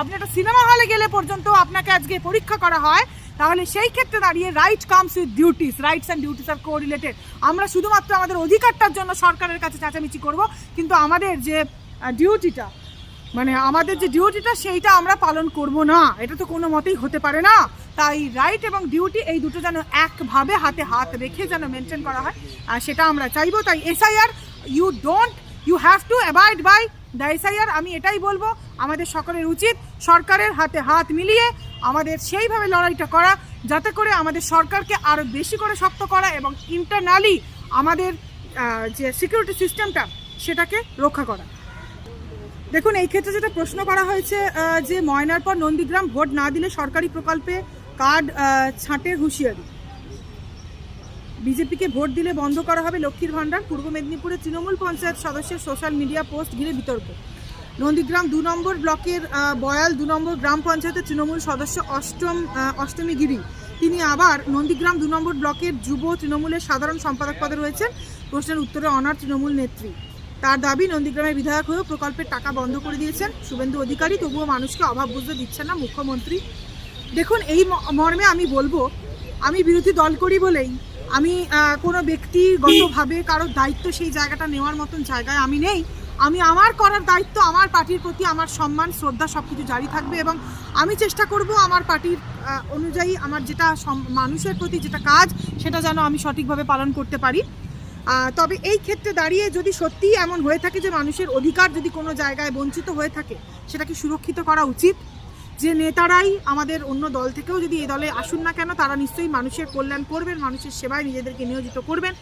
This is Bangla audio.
আপনি একটা সিনেমা হলে গেলে পর্যন্ত আপনাকে আজকে পরীক্ষা করা হয়। তাহলে সেই ক্ষেত্রে দাঁড়িয়ে right comes with duties rights and duties R correlated আমরা শুধুমাত্র আমাদের অধিকারটার জন্য সরকারের কাছে চেঁচামেচি করব, কিন্তু আমাদের যে ডিউটিটা মানে আমাদের যে ডিউটিটা সেইটা আমরা পালন করব না। এটা তো কোনো মতেই হতে পারে না। তাই রাইট এবং ডিউটি এই দুটো যেন একভাবে হাতে হাত রেখে যেন মেনটেন করা হয়, আর সেটা আমরা চাইব। তাই SIR you don't you have to avoid by SIR আমি এটাই বলব, আমাদের সকলের উচিত সরকারের হাতে হাত মিলিয়ে আমাদের সেইভাবে লড়াইটা করা, যাতে করে আমাদের সরকারকে আরও বেশি করে শক্ত করা এবং ইন্টারনালি আমাদের যে সিকিউরিটি সিস্টেমটা সেটাকে রক্ষা করা। দেখুন, এই ক্ষেত্রে যেটা প্রশ্ন করা হয়েছে যে ময়নার পর নন্দীগ্রাম ভোট না দিলে সরকারি প্রকল্পে কার্ড ছাঁটের হুঁশিয়ারি। বিজেপিকে ভোট দিলে বন্ধ করা হবে লক্ষ্মীর ভাণ্ডার, পূর্ব মেদিনীপুরে তৃণমূল পঞ্চায়েত সদস্যের সোশ্যাল মিডিয়া পোস্ট ঘিরে বিতর্ক। নন্দীগ্রাম দু নম্বর ব্লকের বয়াল দু নম্বর গ্রাম পঞ্চায়েতের তৃণমূল সদস্য অষ্টম অষ্টমী গিরি। তিনি আবার নন্দীগ্রাম দু নম্বর ব্লকের যুব তৃণমূলের সাধারণ সম্পাদক পদে রয়েছেন। প্রশ্নের উত্তরে অনার তৃণমূল নেত্রী। তার দাবি, নন্দীগ্রামের বিধায়ক হয়েও প্রকল্পের টাকা বন্ধ করে দিয়েছেন। শুভেন্দু অধিকারী, তবুও মানুষকে অভাব বুঝতে দিচ্ছেন না মুখ্যমন্ত্রী। দেখুন, এই মর্মে আমি বলব, আমি বিরোধী দল করি বলেই আমি কোনো ব্যক্তিগতভাবে কারোর দায়িত্ব সেই জায়গাটা নেওয়ার মতন জায়গায় আমি নেই। আমি আমার করার দায়িত্ব আমার পার্টির প্রতি আমার সম্মান, শ্রদ্ধা সব কিছু জারি থাকবে এবং আমি চেষ্টা করব আমার পার্টির অনুযায়ী আমার যেটা মানুষের প্রতি যেটা কাজ সেটা যেন আমি সঠিকভাবে পালন করতে পারি। তবে এই ক্ষেত্রে দাঁড়িয়ে যদি সত্যিই এমন হয়ে থাকে যে মানুষের অধিকার যদি কোনো জায়গায় বঞ্চিত হয়ে থাকে, সেটাকে সুরক্ষিত করা উচিত। যে নেতারাই আমাদের অন্য দল থেকেও যদি এই দলে আসুন না কেন, তারা নিশ্চয়ই মানুষের কল্যাণ করবেন, মানুষের সেবায় নিজেদেরকে নিয়োজিত করবেন।